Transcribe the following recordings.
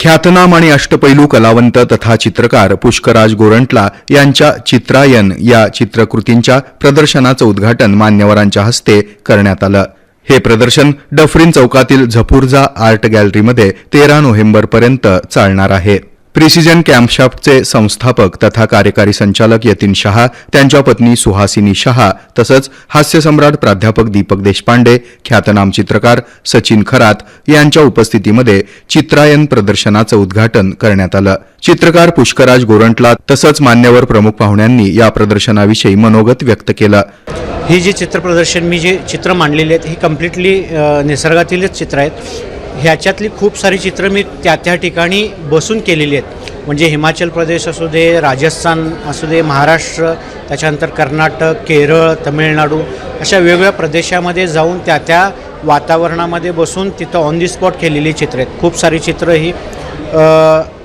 ख्यातनाम आणि अष्टपैलू कलावंत तथा चित्रकार पुष्कराज गोरंटला यांच्या चित्रायन या चित्रकृतींच्या प्रदर्शनाचं उद्घाटन मान्यवरांच्या हस्ते करण्यात आलं. हे प्रदर्शन डफरीन चौकातील झपूर्झा आर्ट गॅलरीमध्ये तेरा नोव्हेंबरपर्यंत चालणार आहे. प्रिसिजन कॅम्पशाफ्टचे संस्थापक तथा कार्यकारी संचालक यतीन शहा त्यांच्या पत्नी सुहासिनी शहा तसंच हास्यसम्राट प्राध्यापक दीपक देशपांडे ख्यातनाम चित्रकार सचिन खरात यांच्या उपस्थितीमध्ये चित्रायन प्रदर्शनाचं उद्घाटन करण्यात आलं. चित्रकार पुष्कराज गोरंटला तसंच मान्यवर प्रमुख पाहुण्यांनी या प्रदर्शनाविषयी मनोगत व्यक्त केलं. ही जी चित्र प्रदर्शन मी जे चित्र मांडलेली आहेत ही कम्प्लिटली निसर्गातीलच चित्र आहेत. ह्याच्यातली खूप सारी चित्रं मी त्या त्या ठिकाणी बसून केलेली आहेत. म्हणजे हिमाचल प्रदेश असू दे राजस्थान असू दे महाराष्ट्र त्याच्यानंतर कर्नाटक केरळ तमिळनाडू अशा वेगवेगळ्या प्रदेशामध्ये जाऊन त्या त्या वातावरणामध्ये बसून तिथं ऑन दी स्पॉट केलेली चित्र आहेत. खूप सारी चित्रं ही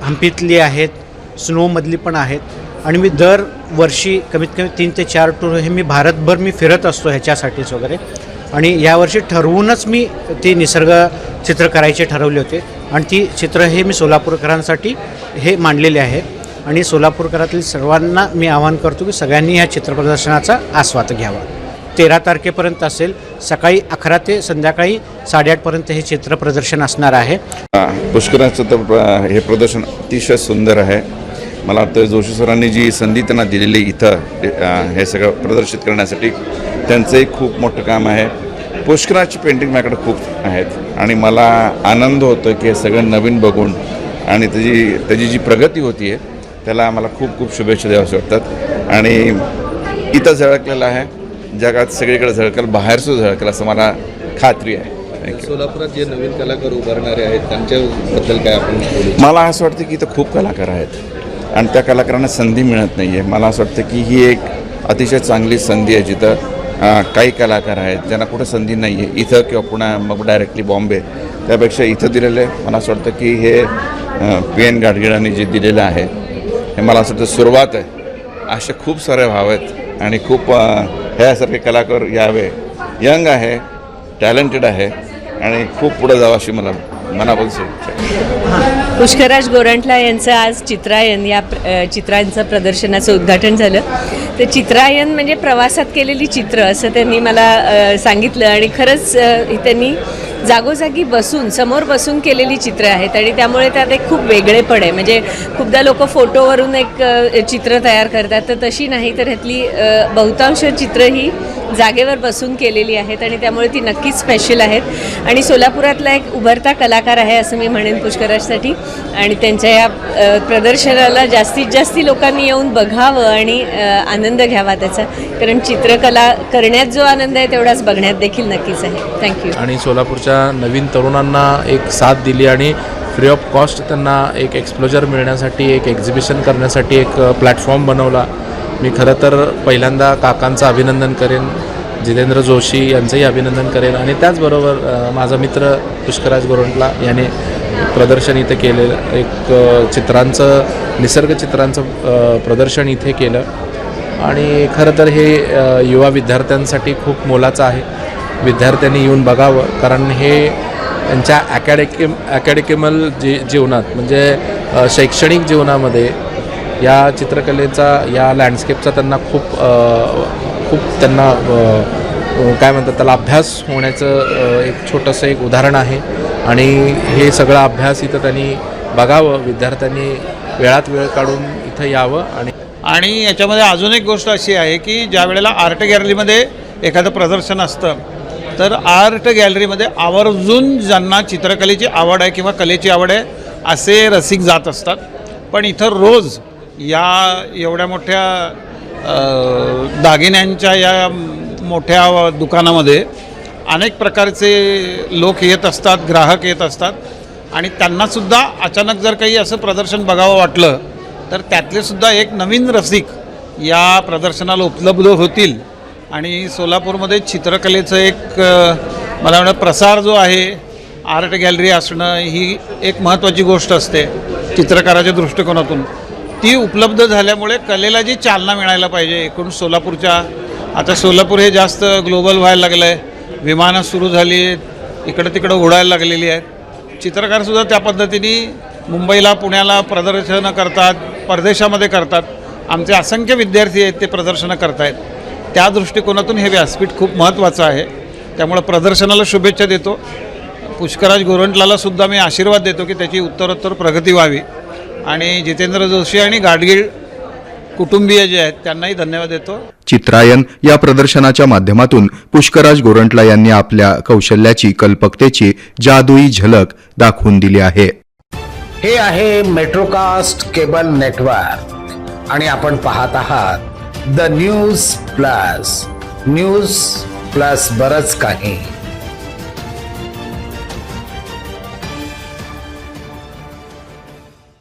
हम्पीतली आहेत स्नोमधली पण आहेत. आणि मी दर वर्षी कमीत कमी तीन ते चार टूर हे मी भारतभर मी फिरत असतो ह्याच्यासाठीच वगैरे. आणि यावर्षी ठरवूनच मी ती निसर्ग चित्र करायचे ठरवले होते. आणि ती चित्र हे मी सोलापूरकरांसाठी हे मांडलेले आहे. आणि सोलापूरकरातील सर्वांना मी आवाहन करतो की सगळ्यांनी ह्या चित्रप्रदर्शनाचा आस्वाद घ्यावा. तेरा तारखेपर्यंत असेल. सकाळी अकरा ते संध्याकाळी साडेआठपर्यंत हे चित्र प्रदर्शन असणार आहे. पुष्कराचं तर हे प्रदर्शन अतिशय सुंदर आहे. मला वाटतं जोशी सरांनी जी संधी त्यांना दिलेली इथं हे सगळं प्रदर्शित करण्यासाठी त्यांचंही खूप मोठं काम आहे. पुष्कराची पेंटिंग माझ्याकडे खूप आहेत. आणि मला आनंद होतो की हे सगळं नवीन बघून आणि त्याची त्याची जी प्रगती होती आहे त्याला मला खूप खूप शुभेच्छा द्याव्याशा वाटतात. आणि इथं झळकलेलं आहे. जगात सगळीकडे झळकल बाहेरसुद्धा झळकल असं मला खात्री आहे. सोलापुरात जे नवीन कलाकार उभारणारे आहेत त्यांच्याबद्दल काय आपण मला असं वाटतं की इथं खूप कलाकार आहेत. आणि त्या कलाकारांना संधी मिळत नाही आहे मला असं वाटतं की ही एक अतिशय चांगली संधी आहे जिथं काही कलाकार आहेत ज्यांना कुठं संधी नाही आहे इथं किंवा पुन्हा मग डायरेक्टली बॉम्बे. त्यापेक्षा इथं दिलेलं आहे. मला असं वाटतं की हे पी एन गाडगिळांनी जे दिलेलं आहे हे मला असं वाटतं सुरुवात आहे. असे खूप सारे व्हावेत आहेत. आणि खूप ह्यासारखे कलाकार यावे. यंग आहे टॅलेंटेड आहे. आणि खूप पुढं जावं अशी मला मनापासून शुभेच्छा पुष्कराज गोरंटला यांचं आज चित्रायन या चित्रांचं प्रदर्शनाचं उद्घाटन झालं. तर चित्रायन म्हणजे प्रवासात केलेली चित्र असं त्यांनी मला सांगितलं. आणि खरंच त्यांनी जागोजागी बसून समोर बसून केलेली चित्र आहेत. आणि त्यामुळे त्यात एक खूप वेगळेपण आहे. म्हणजे खूपदा लोक फोटोवरून एक चित्र तयार करतात. तर तशी नाही तर ह्यातली बहुतांश चित्र ही जागेवर बसून केलेली आहेत आणि त्यामुळे ती नक्कीच स्पेशल आहेत. आणि सोलापुरातला एक उभरता कलाकार आहे असं मी म्हणेन पुष्कराजसाठी. आणि त्यांच्या या प्रदर्शनाला जास्तीत जास्त लोकांनी येऊन बघावं आणि आनंद घ्यावा त्याचा. कारण चित्रकला करण्यात जो आनंद आहे तेवढाच बघण्यात देखील नक्कीच आहे. थँक्यू आणि सोलापूरच्या नवीन तरुणांना एक साथ दिली आणि फ्री ऑफ कॉस्ट त्यांना एक एक्सप्लोजर मिळण्यासाठी एक एक्झिबिशन करण्यासाठी एक प्लॅटफॉर्म बनवला. मी खरं तर पहिल्यांदा काकांचं अभिनंदन करेन जितेंद्र जोशी यांचंही अभिनंदन करेन आणि त्याचबरोबर माझा मित्र पुष्कराज गोरंटला याने प्रदर्शन इथे केलेलं एक चित्रांचं निसर्ग चित्रांचं प्रदर्शन इथे केलं. आणि खरं तर हे युवा विद्यार्थ्यांसाठी खूप मोलाचं आहे. विद्यार्थ्यांनी येऊन बघावं कारण हे त्यांच्या ॲकॅडेकिम ॲकॅडेकिमल जी जीवनात म्हणजे शैक्षणिक जीवनामध्ये या चित्रकलेचा या लँडस्केपचा त्यांना खूप खूप त्यांना काय म्हणतात त्याला अभ्यास होण्याचं एक छोटंसं एक उदाहरण आहे. आणि हे सगळा अभ्यास इथं त्यांनी बघावं विद्यार्थ्यांनी वेळात वेळ काढून इथं यावं आणि आणि याच्यामध्ये अजून एक गोष्ट अशी आहे की ज्या वेळेला आर्ट गॅलरीमध्ये एखादं प्रदर्शन असतं तर आर्ट गॅलरीमध्ये आवर्जून ज्यांना चित्रकलेची आवड आहे किंवा कलेची आवड आहे असे रसिक जात असतात. पण इथं रोज या एवढ्या मोठ्या दागिन्यांच्या या मोठ्या दुकानामध्ये अनेक प्रकारचे लोक येत असतात ग्राहक येत असतात आणि त्यांनासुद्धा अचानक जर काही असं प्रदर्शन बघावं वाटलं तर त्यातले सुद्धा एक नवीन रसिक या प्रदर्शनाला उपलब्ध होतील. आणि सोलापूरमध्ये चित्रकलेचं एक मला वाटतं प्रसार जो आहे आर्ट गॅलरी असणं ही एक महत्त्वाची गोष्ट असते चित्रकाराच्या दृष्टिकोनातून. ती उपलब्ध झाल्यामुळे कलेला जी चालना मिळायला पाहिजे एकूण सोलापूरच्या आता सोलापूर हे जास्त ग्लोबल व्हायला लागलं आहे विमानं सुरू झाली आहेत इकडं तिकडं उडायला लागलेली आहेत. चित्रकारसुद्धा त्या पद्धतीने मुंबईला पुण्याला प्रदर्शनं करतात परदेशामध्ये करतात. आमचे असंख्य विद्यार्थी आहेत ते प्रदर्शनं करतायत. त्या दृष्टिकोनातून हे व्यासपीठ खूप महत्त्वाचं आहे. त्यामुळं प्रदर्शनाला शुभेच्छा देतो. पुष्कराज गोरंटलाला सुद्धा मी आशीर्वाद देतो की त्याची उत्तरोत्तर प्रगती व्हावी. आणि जितेंद्र जोशी आणि गाडगीळ कुटुंबीय जे आहेत त्यांनाही धन्यवाद देतो. चित्रायन या प्रदर्शनाच्या माध्यमातून पुष्कराज गोरंटला यांनी आपल्या कौशल्याची कल्पकतेची जादुई झलक दाखवून दिली आहे. हे आहे मेट्रोकास्ट केबल नेटवर्क आणि आपण पाहत आहात the news plus news plus बरच काही.